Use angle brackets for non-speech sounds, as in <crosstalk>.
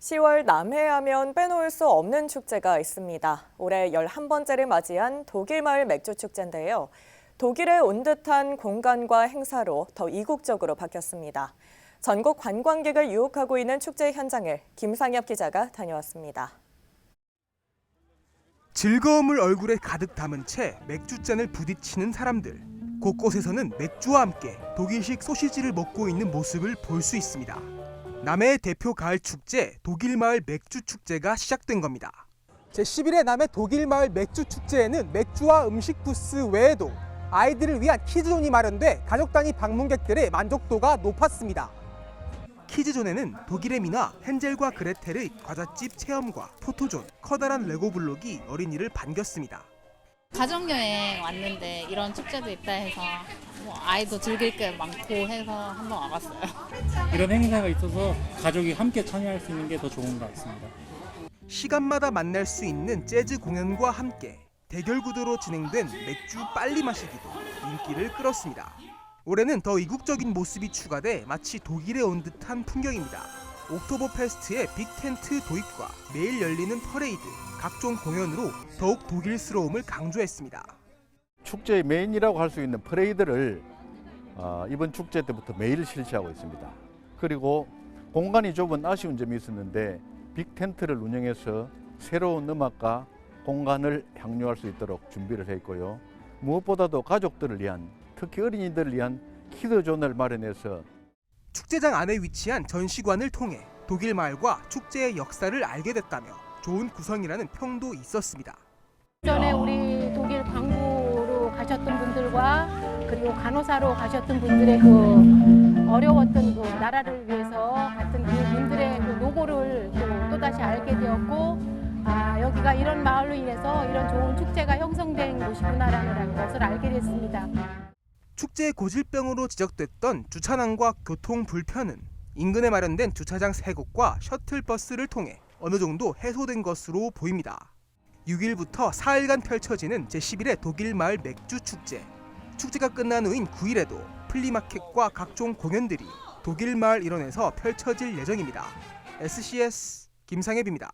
10월 남해하면 빼놓을 수 없는 축제가 있습니다. 올해 11번째를 맞이한 독일마을 맥주축제인데요. 독일에 온 듯한 공간과 행사로 더 이국적으로 바뀌었습니다. 전국 관광객을 유혹하고 있는 축제 현장을 김상엽 기자가 다녀왔습니다. 즐거움을 얼굴에 가득 담은 채 맥주잔을 부딪히는 사람들. 곳곳에서는 맥주와 함께 독일식 소시지를 먹고 있는 모습을 볼 수 있습니다. 남해의 대표 가을 축제 독일 마을 맥주 축제가 시작된 겁니다. 제11회 남해 독일 마을 맥주 축제에는 맥주와 음식 부스 외에도 아이들을 위한 키즈존이 마련돼 가족 단위 방문객들의 만족도가 높았습니다. 키즈존에는 독일의 민화 헨젤과 그레텔의 과자집 체험과 포토존, 커다란 레고 블록이 어린이를 반겼습니다. 가족여행 왔는데 이런 축제도 있다 해서 뭐 아이도 즐길 게 많고 해서 한번 와봤어요. <laughs> 이런 행사가 있어서 가족이 함께 참여할 수 있는 게 더 좋은 것 같습니다. 시간마다 만날 수 있는 재즈 공연과 함께 대결 구도로 진행된 맥주 빨리 마시기도 인기를 끌었습니다. 올해는 더 이국적인 모습이 추가돼 마치 독일에 온 듯한 풍경입니다. 옥토버 페스트의 빅 텐트 도입과 매일 열리는 퍼레이드, 각종 공연으로 더욱 독일스러움을 강조했습니다. 축제의 메인이라고 할 수 있는 퍼레이드를 어, 이번 축제 때부터 매일 실시하고 있습니다. 그리고 공간이 좁은 아쉬운 점이 있었는데 빅 텐트를 운영해서 새로운 음악과 공간을 향유할 수 있도록 준비를 했고요. 무엇보다도 가족들을 위한 특히 어린이들을 위한 키드존을 마련해서 축제장 안에 위치한 전시관을 통해 독일 마을과 축제의 역사를 알게 됐다며 좋은 구성이라는 평도 있었습니다. 전에 우리 가셨던 분들과 그리고 간호사로 가셨던 분들의 그 어려웠던 그 나라를 위해서 같은 그 분들의 그 노고를 또 또다시 알게 되었고 아 여기가 이런 마을로 인해서 이런 좋은 축제가 형성된 곳이구나라는 것을 알게 됐습니다. 축제의 고질병으로 지적됐던 주차난과 교통 불편은 인근에 마련된 주차장 3곳과 셔틀버스를 통해 어느 정도 해소된 것으로 보입니다. 6일부터 4일간 펼쳐지는 제11회 독일 마을 맥주 축제. 축제가 끝난 후인 9일에도 플리마켓과 각종 공연들이 독일 마을 일원에서 펼쳐질 예정입니다. SCS 김상엽입니다.